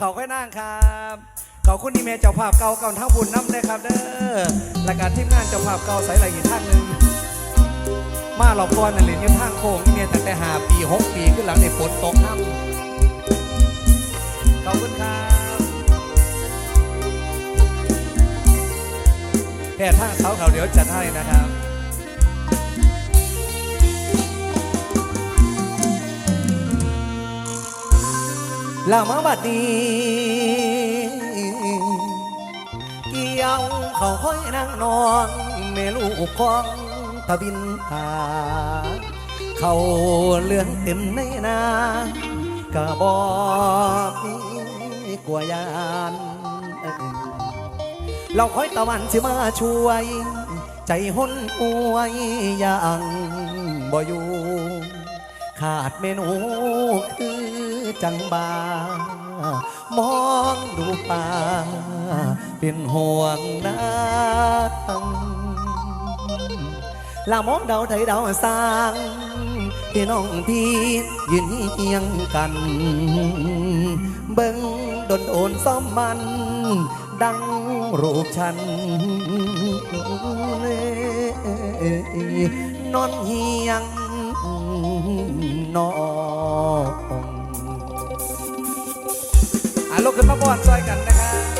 เขาค่อยนั่งครับเขาคุณนี่เมเจ้าภาพเก่าเก่าทั้งบุญน้ำเลยครับเด้อรายการทีมงานเจ้าภาพเก่าใส่ไหลอีกทางหนึ่งมาหลอกก่อนนั่นเหรียญยืนทางโค้งเมียตั้งแต่หาปีหกปีขึ้นหลังในฝนตกน้ำขอบคุณครับแค่ทางเสาเขาเดี๋ยวจัดให้นะครับ ลามาบัดนี้เกี่ยวเขาค่อยนั่งนอนเมลูกของตะบินหาเขาเลื่อนเต็มในนากะบอกมีกลัวยานเอ้ยเราคอยตะวันสิมาช่วย ใจห้นอวยอย่างบ่อยู่ ขาดเมนูคือจังบามองดูป่าเป็นห่วงน้ำลามองเดาไทยเดาสร้างพี่น้องพี่ยืนเฮียงกัน เบิ่งดนโอนซ้อมมัน ดังรูปฉันนอนเฮียง น้องอะลุกขึ้นมาบอนซอยกันนะครับ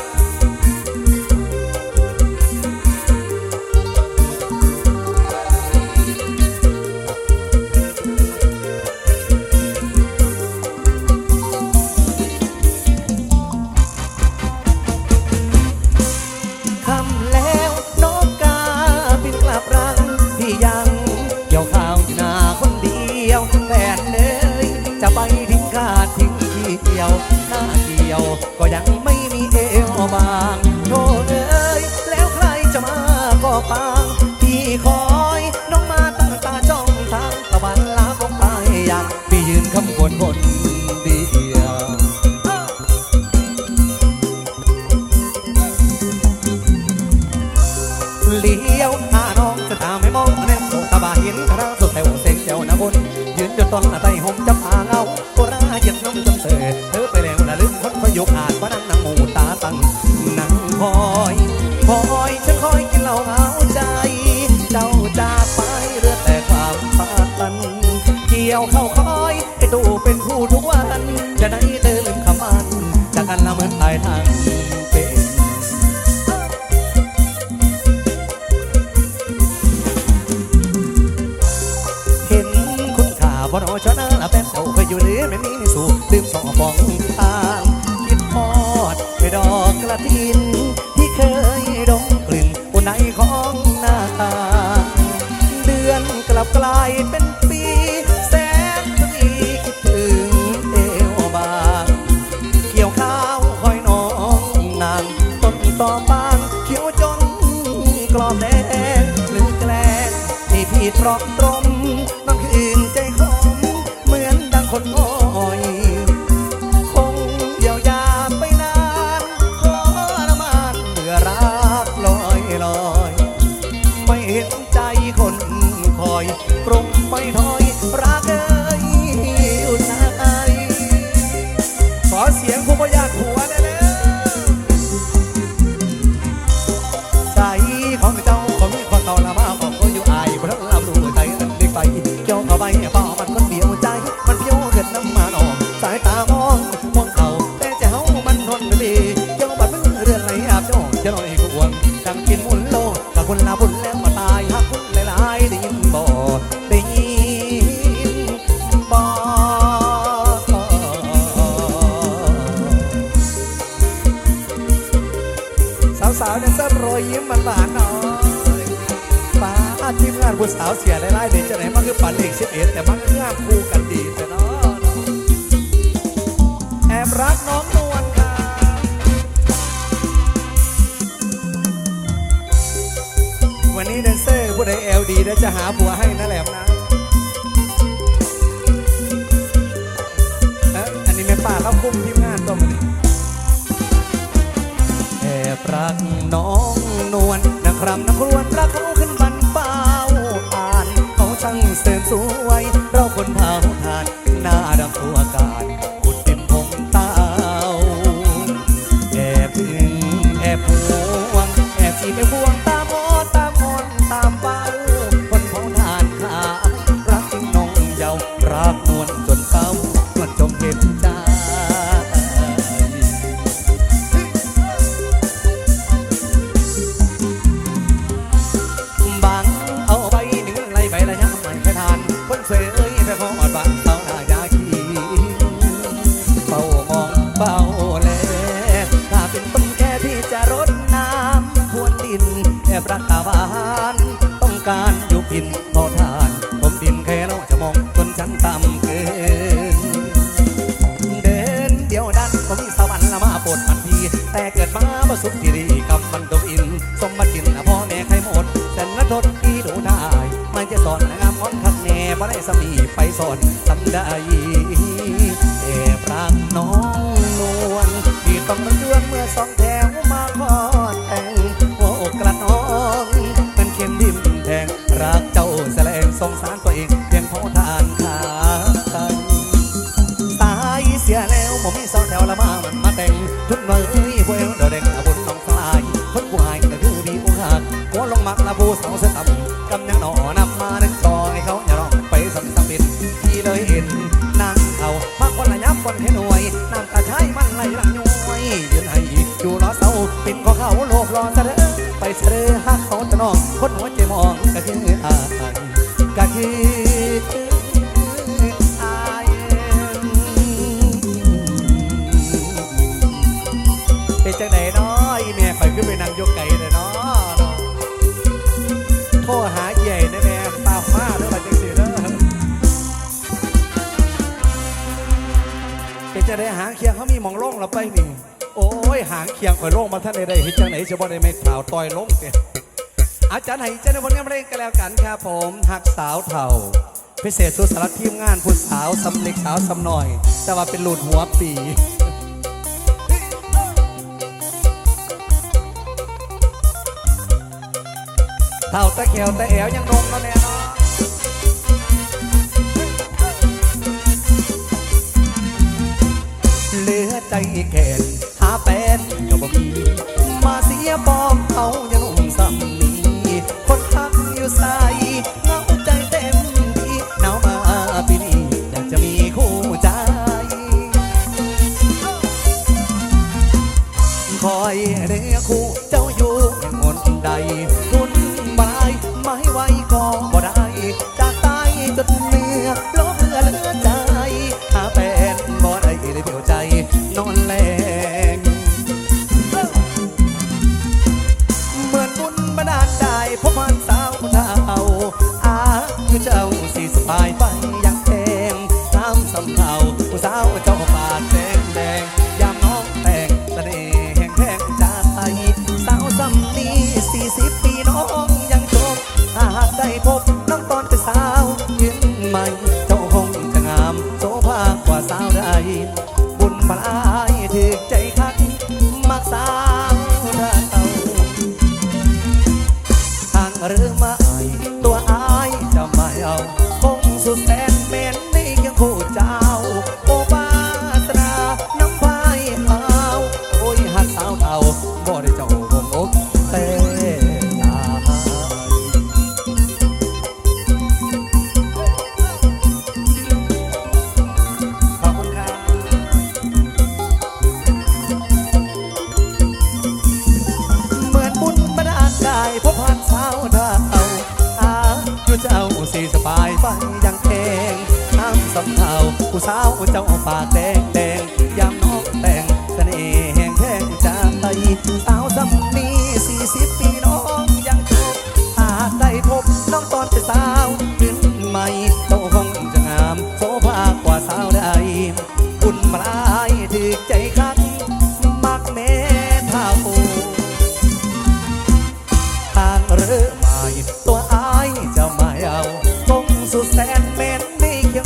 ยืนอยู่ต้ ลื เสียไล่ๆเด็กจะไหนมันคือปั่นเลขสิบเอ็ดแต่มันก็งามคู่กันดีแต่เนาะแอบรักน้องนวลค่ะวันนี้แดนเซอร์ผู้ใดเอลดีเดี๋ยวจะหาผัวให้นะแหลมนะเอออันนี้แม่ป้าเขาคุมทีมงานตัวมันแอบรักน้องนวลนะครับนักรวนรัก แสลงสงสารตัวเองเพียงเพราะทานขาตายเสียแล้วผมมีสาวแถวละมามันมาแต่งชุดหน่อย โอ้ยหางเคียงข่อยโรคมาท่านในใดเฮ็ดจังไหนจะบ่ไในไม่ข่าวต่อยลงเด้อาจารย์ไห้เจ้าในผลงานเพลงกันแล้วกันครับผมหักสาวเท่า พิเศษสุดสารทีมงานผู้สาวสำเร็จสาวสำหน่อย แต่ว่าเป็นหลุดหัวปีเท่าตะเขียวตะแอวยังนมแล้แน่นอนเหลือใจแขน แปดก็บ่มีมาเสียปอมเขาอย่าหนุ่มซ้ำนี้คนทักอยู่ซ้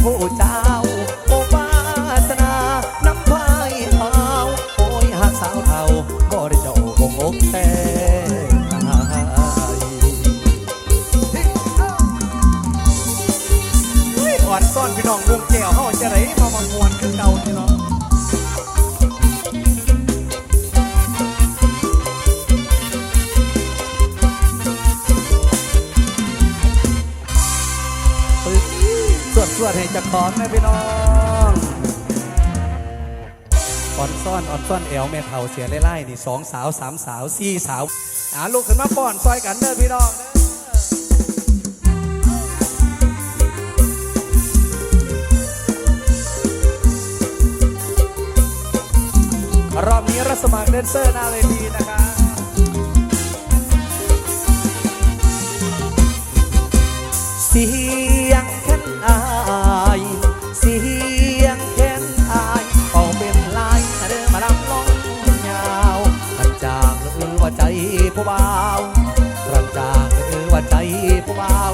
Vô าเสียไล่ๆนี่สองสาวสามสาวสี่สาวหาลูกขึ้นมาป้อนซอยกันเด้อพี่น้องรอบนี้รัศมาเดนเซอร์หน้าเวทีนะคะ ผู้บ่าวรักจากเออว่าใจเบ่าว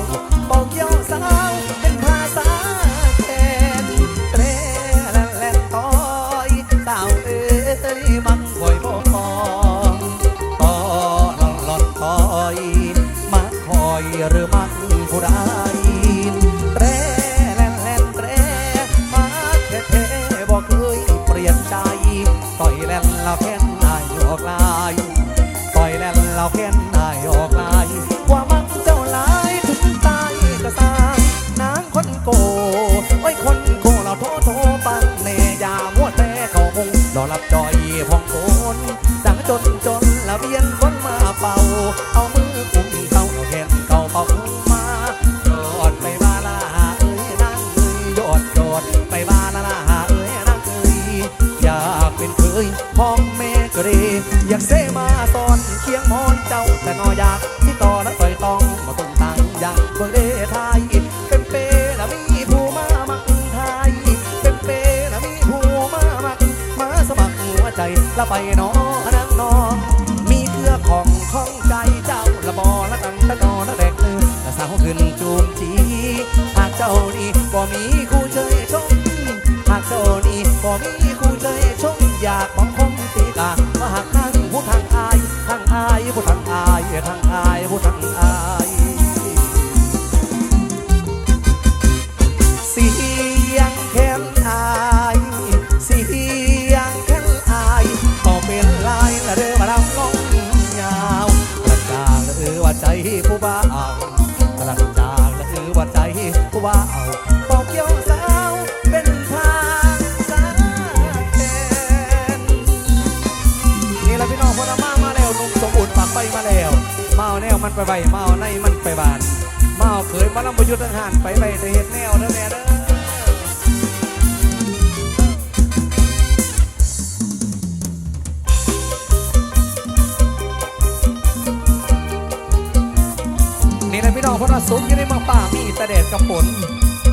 ตะแดดกับฝน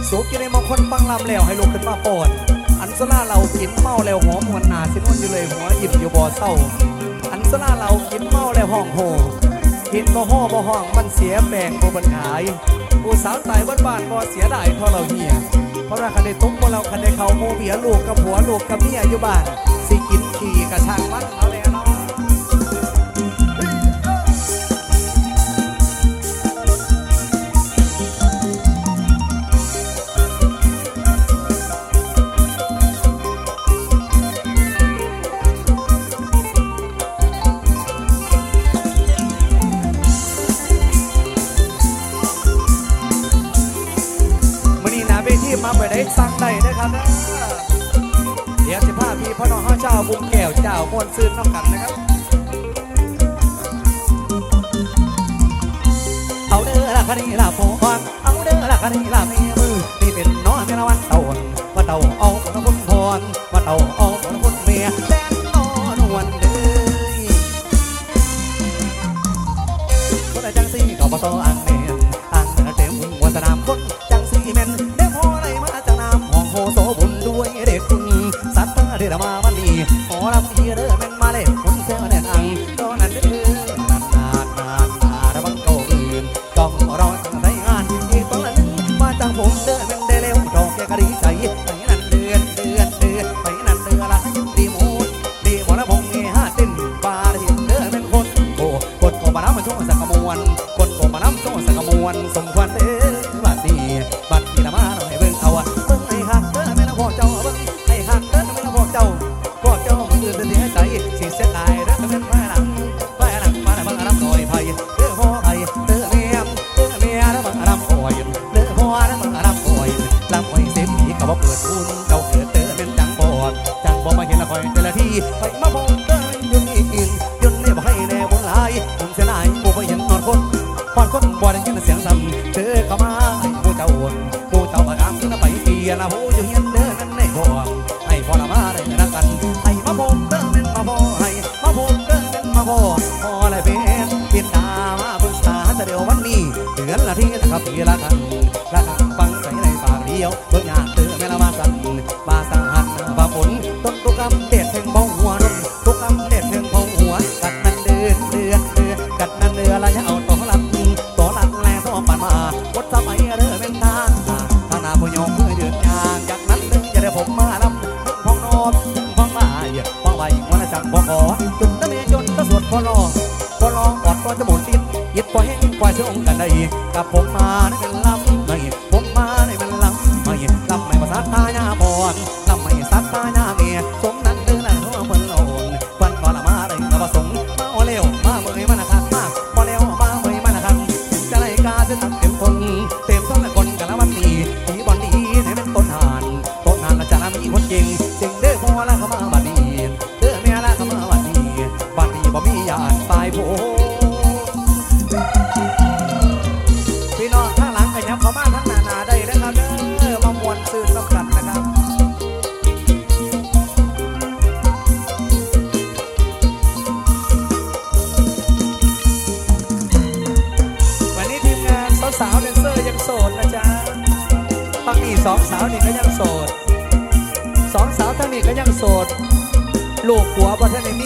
สูบอยู่ในมงคลบังลำแล้วให้ลุกขึ้นมาปอดอันสลาเรากินเมาแล้วหอมหวนหนาสินวนอยู่เลยหัวหยิบอยู่บ่อเศร้า อันสลาเรากินเมาแล้วห้องโหกินบ่ห้อบ่ห้องมันเสียแปลงบ่บันหายผู้สาวตายบ้านบ้านบ่เสียดายทอเราเฮียเพราะราคันได้ตุ้มบ่เราคันได้เขาโมเบียลูกกับผัวลูกกับเมียอยู่บ้านสิกินขี่กระชางมัน เเดี๋ยวสิพาพี่พ่อน้องเจ้าบุ้งแก้วเจ้ามวนซื้นน้องกันนะครับ เอาเด้อละคันีละโฟอนเอาเด้อละคันีละแม่มือนี่เป็นน้องเมรวันเต่าว่าเต่าเอาของ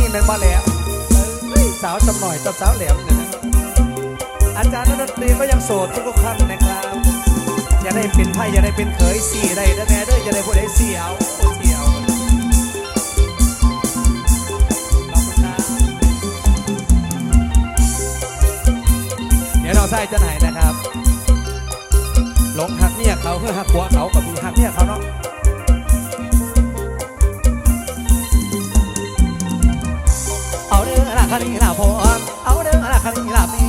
นี่เป็นมาแหลมสาวจำหน่อยจับสาวแหลมนะอาจารย์นักดนตรีก็ยังโสดทุกๆครั้งนะครับอย่าได้เป็นไพ่อย่าได้เป็นเขยสี่ได้แต่แม่ด้วอย่าได้พูดได้เสียวเสียวเดี๋ยวเราใส่จะไหนนะครับหลงหักเนี่ยเขาเพื่อหักหัวเขากับมีหักเนี่ยเขาเนาะ คันนี้ละพอเอาเด้อละคันนี้ละเมี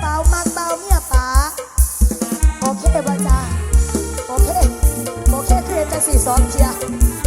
เบามากเบาเนี่ยป๋าโอเคบ่จ้าโอเคโอเคเคร์จัสี่สองเชียร์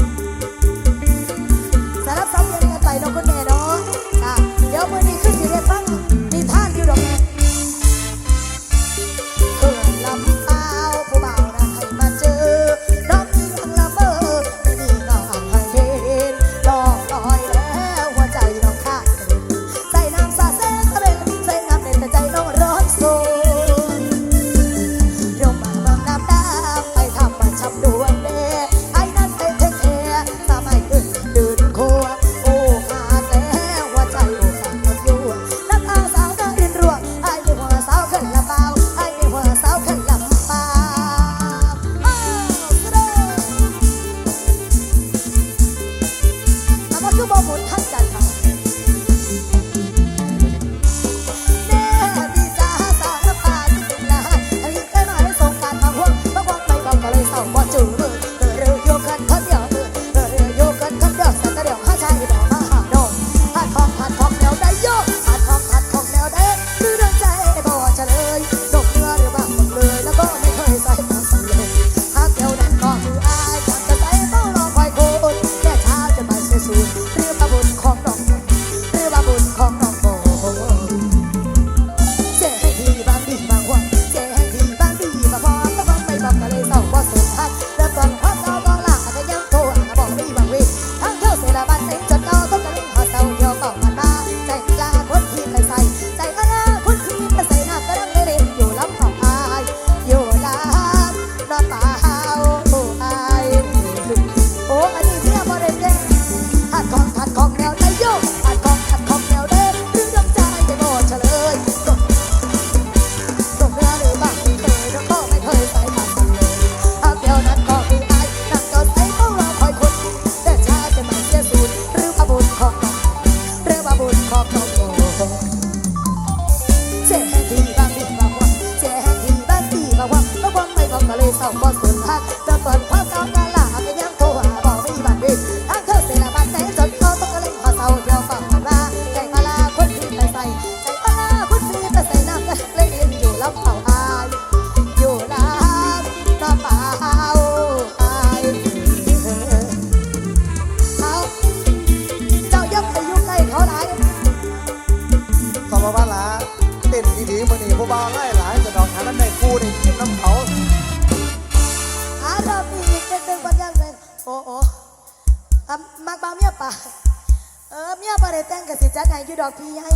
ดอกพี่ใหญ่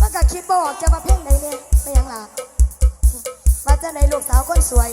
มันก็คิดบอกจะมาเพ่งไหนเนี่ยไม่ยังหลาบมาจะไหนลูกสาวคนสวย